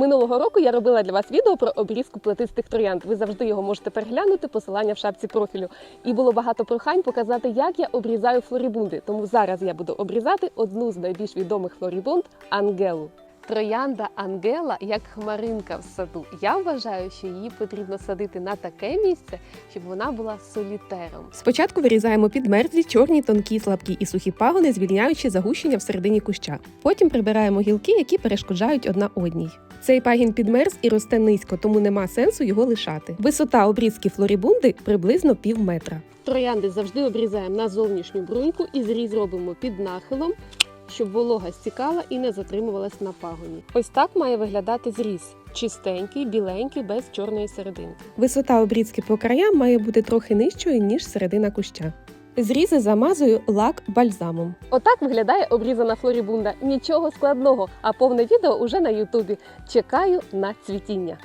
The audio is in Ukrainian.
Минулого року я робила для вас відео про обрізку плетистих троянд. Ви завжди його можете переглянути, посилання в шапці профілю. І було багато прохань показати, як я обрізаю флорібунди. Тому зараз я буду обрізати одну з найбільш відомих флорібунд Ангелу. Троянда Ангела як хмаринка в саду. Я вважаю, що її потрібно садити на таке місце, щоб вона була солітером. Спочатку вирізаємо підмерзлі чорні, тонкі, слабкі і сухі пагони, звільняючи загущення всередині куща. Потім прибираємо гілки, які перешкоджають одна одній. Цей пагін підмерз і росте низько, тому нема сенсу його лишати. Висота обрізки флорібунди приблизно пів метра. Троянди завжди обрізаємо на зовнішню бруньку і зріз робимо під нахилом, щоб волога стікала і не затримувалась на пагоні. Ось так має виглядати зріз. Чистенький, біленький, без чорної серединки. Висота обрізки по краям має бути трохи нижчою, ніж середина куща. Зрізи замазую лак бальзамом. Отак виглядає обрізана флорібунда. Нічого складного, а повне відео уже на Ютубі. Чекаю на цвітіння.